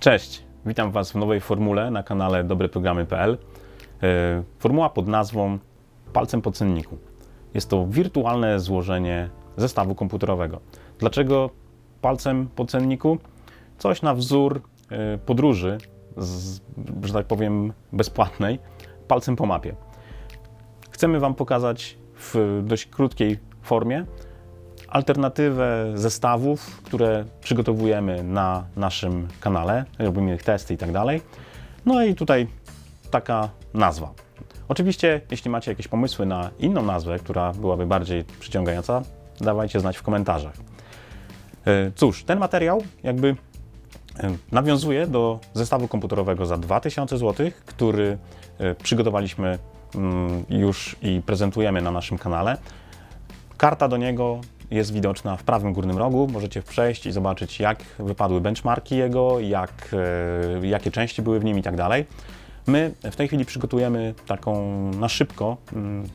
Cześć, witam Was w nowej formule na kanale dobreprogramy.pl. E, Formuła pod nazwą palcem po cenniku. Jest to wirtualne złożenie zestawu komputerowego. Dlaczego palcem po cenniku? Coś na wzór e, podróży, z, że tak powiem, bezpłatnej, palcem po mapie. Chcemy Wam pokazać w dość krótkiej formie alternatywę zestawów, które przygotowujemy na naszym kanale, robimy ich testy i tak dalej. No i tutaj taka nazwa. Oczywiście, jeśli macie jakieś pomysły na inną nazwę, która byłaby bardziej przyciągająca, dawajcie znać w komentarzach. E, Cóż, ten materiał jakby e, nawiązuje do zestawu komputerowego za 2000 zł, który e, przygotowaliśmy mm, już i prezentujemy na naszym kanale. Karta do niego jest widoczna w prawym górnym rogu. Możecie przejść i zobaczyć, jak wypadły benchmarki jego, jak, e, jakie części były w nim i tak dalej. My w tej chwili przygotujemy taką na szybko, mm,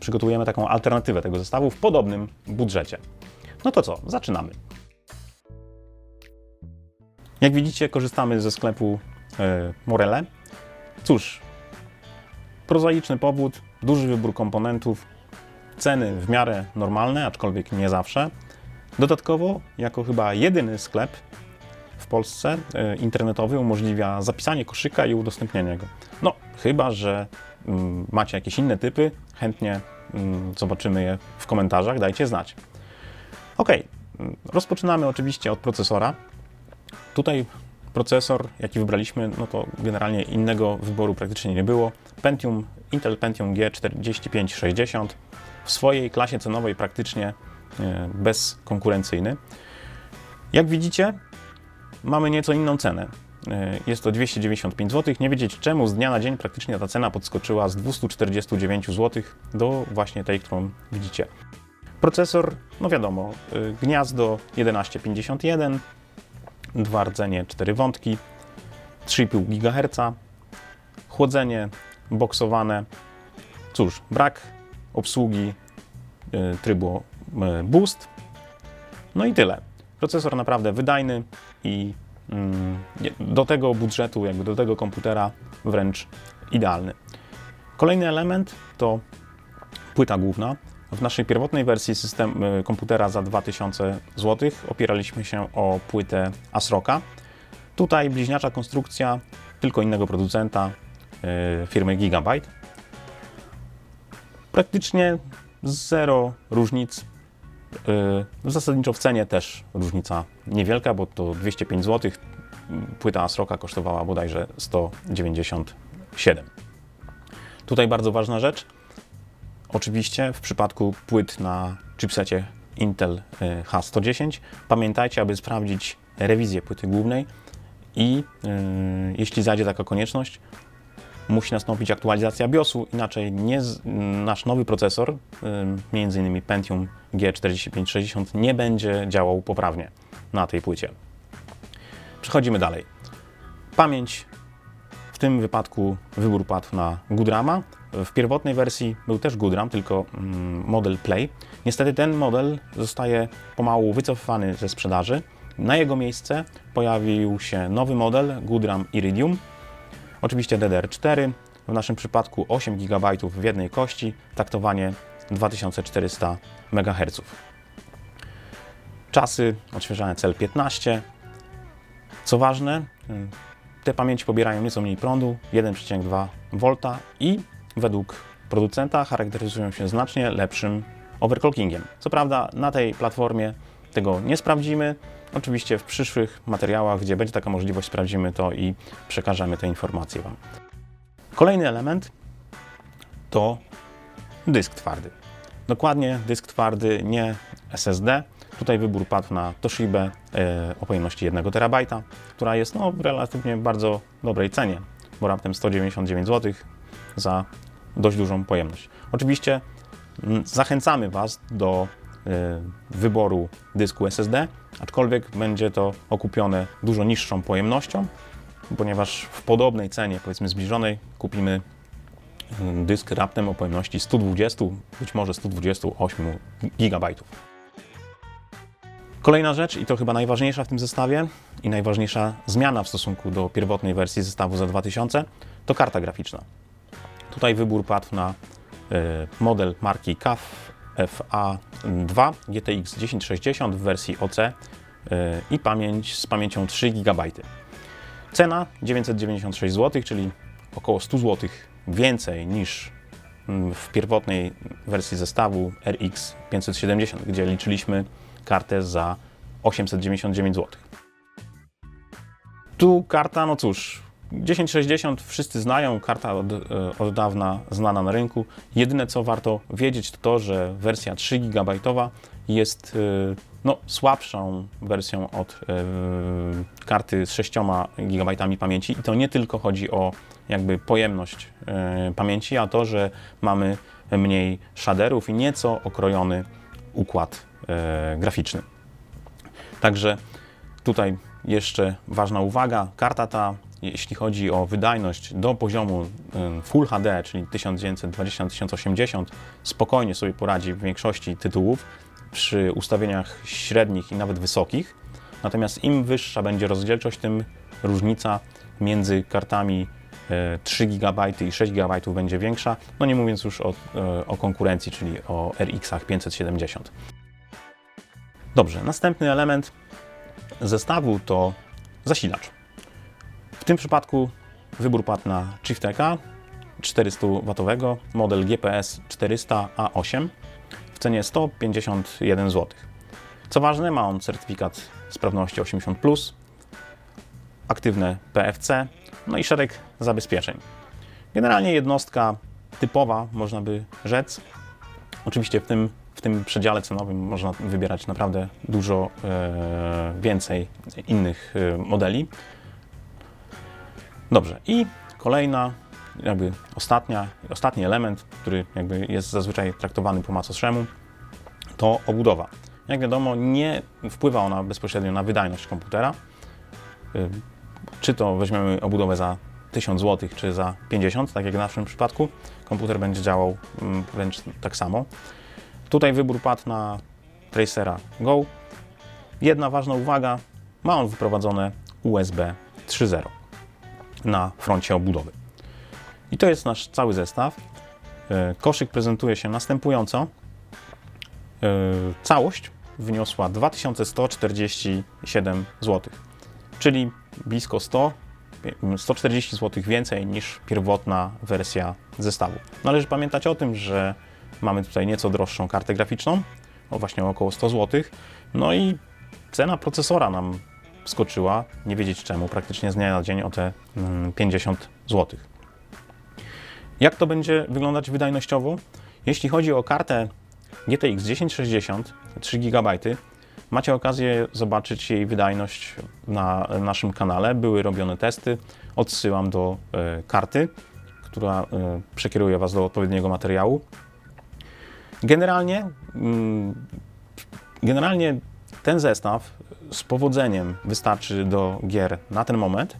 przygotujemy taką alternatywę tego zestawu w podobnym budżecie. No to co, zaczynamy. Jak widzicie, korzystamy ze sklepu e, Morele. Cóż, prozaiczny powód, duży wybór komponentów, ceny w miarę normalne, aczkolwiek nie zawsze. Dodatkowo, jako chyba jedyny sklep w Polsce e, internetowy umożliwia zapisanie koszyka i udostępnienie go. No, chyba że mm, macie jakieś inne typy, chętnie mm, zobaczymy je w komentarzach, dajcie znać. Ok, mm, rozpoczynamy oczywiście od procesora. Tutaj procesor, jaki wybraliśmy, no to generalnie innego wyboru praktycznie nie było. Pentium, Intel Pentium G4560 w swojej klasie cenowej praktycznie e, bezkonkurencyjny. Jak widzicie, mamy nieco inną cenę. E, Jest to 295 zł. Nie wiedzieć czemu z dnia na dzień praktycznie ta cena podskoczyła z 249 zł do właśnie tej, którą widzicie. Procesor, no wiadomo, e, gniazdo 1151, dwa rdzenie, cztery wątki, 3,5 GHz, chłodzenie boksowane. Cóż, brak obsługi y, trybu y, Boost. No i tyle. Procesor naprawdę wydajny i mm, do tego budżetu, jakby do tego komputera wręcz idealny. Kolejny element to płyta główna. W naszej pierwotnej wersji system, y, komputera za 2000 zł opieraliśmy się o płytę ASROCa. Tutaj bliźniacza konstrukcja, tylko innego producenta, firmy Gigabyte praktycznie zero różnic. Yy, Zasadniczo w cenie też różnica niewielka, bo to 205 zł. Płyta Asroka kosztowała bodajże 197. Tutaj bardzo ważna rzecz. Oczywiście w przypadku płyt na chipsecie Intel yy, H110 pamiętajcie, aby sprawdzić rewizję płyty głównej i yy, jeśli zajdzie taka konieczność, musi nastąpić aktualizacja BIOSu, inaczej nie nasz nowy procesor, między innymi Pentium G4560, nie będzie działał poprawnie na tej płycie. Przechodzimy dalej. Pamięć. W tym wypadku wybór padł na Goodrama. W pierwotnej wersji był też Goodram, tylko mm, model Play. Niestety ten model zostaje pomału wycofany ze sprzedaży. Na jego miejsce pojawił się nowy model Goodram Iridium, Oczywiście DDR4, w naszym przypadku 8 GB w jednej kości, taktowanie 2400 MHz. Czasy odświeżania CL15. Co ważne, y, te pamięci pobierają nieco mniej prądu, 1,2 V i według producenta charakteryzują się znacznie lepszym overclockingiem. Co prawda na tej platformie tego nie sprawdzimy. Oczywiście w przyszłych materiałach, gdzie będzie taka możliwość, sprawdzimy to i przekażemy te informacje Wam. Kolejny element to dysk twardy. Dokładnie dysk twardy, nie SSD. Tutaj wybór padł na Toshibę e, o pojemności 1 TB, która jest no, w relatywnie bardzo dobrej cenie, bo raptem 199 zł za dość dużą pojemność. Oczywiście mm, zachęcamy Was do wyboru dysku SSD, aczkolwiek będzie to okupione dużo niższą pojemnością, ponieważ w podobnej cenie, powiedzmy zbliżonej, kupimy mm, dysk raptem o pojemności 120, być może 128 GB. Kolejna rzecz, i to chyba najważniejsza w tym zestawie, i najważniejsza zmiana w stosunku do pierwotnej wersji zestawu za 2000, to karta graficzna. Tutaj wybór padł na e, model marki CAF FA2 GTX 1060 w wersji OC e, i pamięć z pamięcią 3 GB. Cena 996 zł, czyli około 100 zł więcej niż mm, w pierwotnej wersji zestawu RX 570, gdzie liczyliśmy kartę za 899 zł. Tu karta, no cóż, 1060 wszyscy znają, karta od, e, od dawna znana na rynku. Jedyne co warto wiedzieć to to, że wersja 3 GB jest e, no, słabszą wersją od e, karty z 6 GB pamięci i to nie tylko chodzi o jakby pojemność pamięci, a to, że mamy mniej shaderów i nieco okrojony układ graficzny. Także tutaj jeszcze ważna uwaga, karta ta, jeśli chodzi o wydajność do poziomu e, Full HD, czyli 1920-1080, spokojnie sobie poradzi w większości tytułów przy ustawieniach średnich i nawet wysokich. Natomiast im wyższa będzie rozdzielczość, tym różnica między kartami e, 3 GB i 6 GB będzie większa, no nie mówiąc już o, e, o konkurencji, czyli o RX-ach 570. Dobrze, następny element zestawu to zasilacz. W tym przypadku wybór padł na Chiefteka 400W, model GPS 400A8 w cenie 151 zł. Co ważne, ma on certyfikat sprawności 80+, aktywne PFC, no i szereg zabezpieczeń. Generalnie jednostka typowa, można by rzec. Oczywiście w tym, w tym przedziale cenowym można wybierać naprawdę dużo e, więcej innych e, modeli. Dobrze, i kolejna, jakby ostatnia, ostatni element, który jakby jest zazwyczaj traktowany po macoszemu, to obudowa. Jak wiadomo, nie wpływa ona bezpośrednio na wydajność komputera. Czy to weźmiemy obudowę za 1000 zł, czy za 50, tak jak w naszym przypadku, komputer będzie działał wręcz tak samo. Tutaj wybór padł na Tracera Go. Jedna ważna uwaga, ma on wyprowadzone USB 3.0 na froncie obudowy. I to jest nasz cały zestaw. E, Koszyk prezentuje się następująco. E, Całość wyniosła 2147 zł, czyli blisko 100, 140 zł więcej niż pierwotna wersja zestawu. Należy pamiętać o tym, że mamy tutaj nieco droższą kartę graficzną, o właśnie około 100 zł. No i cena procesora nam skoczyła, nie wiedzieć czemu, praktycznie z dnia na dzień o te mm, 50 zł. Jak to będzie wyglądać wydajnościowo? Jeśli chodzi o kartę GTX 1060 3 GB, macie okazję zobaczyć jej wydajność na naszym kanale. Były robione testy. Odsyłam do e, karty, która e, przekieruje Was do odpowiedniego materiału. Generalnie, mm, generalnie ten zestaw z powodzeniem wystarczy do gier na ten moment.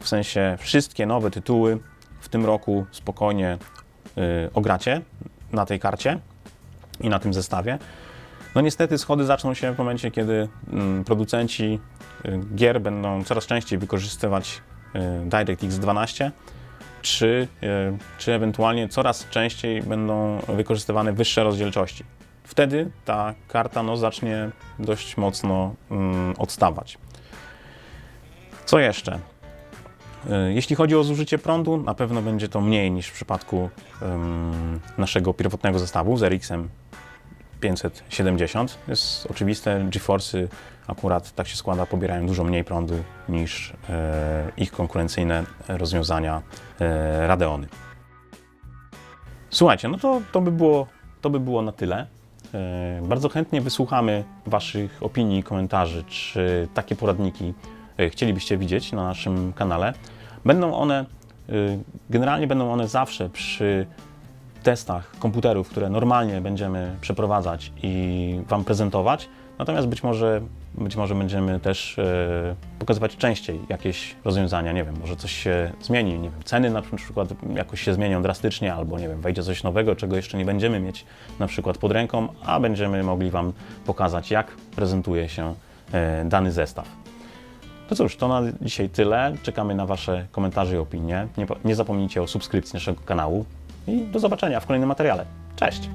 W sensie wszystkie nowe tytuły w tym roku spokojnie y, ogracie na tej karcie i na tym zestawie. No niestety schody zaczną się w momencie, kiedy mm, producenci y, gier będą coraz częściej wykorzystywać y, DirectX 12, czy, y, czy ewentualnie coraz częściej będą wykorzystywane wyższe rozdzielczości. Wtedy ta karta no, zacznie dość mocno mm, odstawać. Co jeszcze? Y, Jeśli chodzi o zużycie prądu, na pewno będzie to mniej niż w przypadku ym, naszego pierwotnego zestawu z RX-em 570. Jest oczywiste, GeForce'y akurat tak się składa, pobierają dużo mniej prądu niż e, ich konkurencyjne rozwiązania e, Radeony. Słuchajcie, no to, to, by było, to by było na tyle. E, Bardzo chętnie wysłuchamy Waszych opinii i komentarzy, czy takie poradniki e, chcielibyście widzieć na naszym kanale. Będą one, e, generalnie będą one zawsze przy testach komputerów, które normalnie będziemy przeprowadzać i Wam prezentować. Natomiast być może, być może będziemy też e, pokazywać częściej jakieś rozwiązania. Nie wiem, może coś się zmieni. Nie wiem, ceny na przykład jakoś się zmienią drastycznie, albo nie wiem, wejdzie coś nowego, czego jeszcze nie będziemy mieć na przykład pod ręką, a będziemy mogli Wam pokazać, jak prezentuje się e, dany zestaw. No cóż, to na dzisiaj tyle. Czekamy na Wasze komentarze i opinie. Nie, nie zapomnijcie o subskrypcji naszego kanału i do zobaczenia w kolejnym materiale. Cześć!